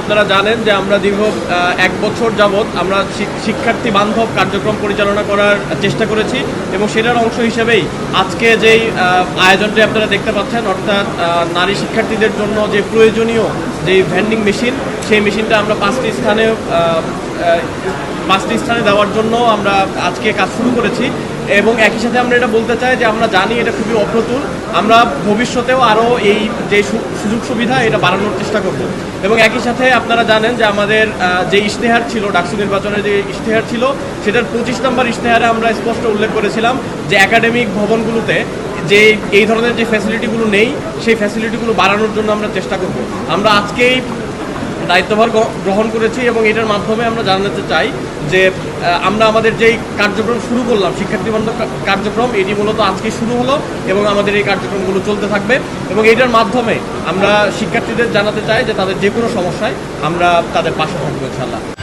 আপনারা জানেন যে আমরা দীর্ঘ এক বছর যাবৎ আমরা শিক্ষার্থী বান্ধব কার্যক্রম পরিচালনা করার চেষ্টা করেছি এবং সেটার অংশ হিসেবেই আজকে যেই আয়োজনটি আপনারা দেখতে পাচ্ছেন, অর্থাৎ নারী শিক্ষার্থীদের জন্য যে প্রয়োজনীয় যে ভেন্ডিং মেশিন, সেই মেশিনটা আমরা পাঁচটি স্থানে পাঁচটি স্থানে দেওয়ার জন্য আমরা আজকে কাজ শুরু করেছি। এবং একই সাথে আমরা এটা বলতে চাই যে আমরা জানি এটা খুবই অপ্রতুল। আমরা ভবিষ্যতেও আরও এই যে সুযোগ সুবিধা, এটা বাড়ানোর চেষ্টা করব। এবং একই সাথে আপনারা জানেন যে আমাদের যে ইশতেহার ছিল, ডাকসু নির্বাচনের যে ইশতেহার ছিল, সেটার পঁচিশ নম্বর ইশতেহারে আমরা স্পষ্ট উল্লেখ করেছিলাম যে একাডেমিক ভবনগুলোতে যে এই ধরনের যে ফ্যাসিলিটিগুলো নেই, সেই ফ্যাসিলিটিগুলো বাড়ানোর জন্য আমরা চেষ্টা করব। আমরা আজকেই দায়িত্বভার গ্রহণ করেছি এবং এটার মাধ্যমে আমরা জানাতে চাই যে আমরা আমাদের যেই কার্যক্রম শুরু করলাম, শিক্ষার্থী বান্ধব কার্যক্রম, এটি মূলত আজকে শুরু হলো এবং আমাদের এই কার্যক্রমগুলো চলতে থাকবে এবং এটার মাধ্যমে আমরা শিক্ষার্থীদের জানাতে চাই যে তাদের যে কোনো সমস্যায় আমরা তাদের পাশে থাকব ইনশাল্লাহ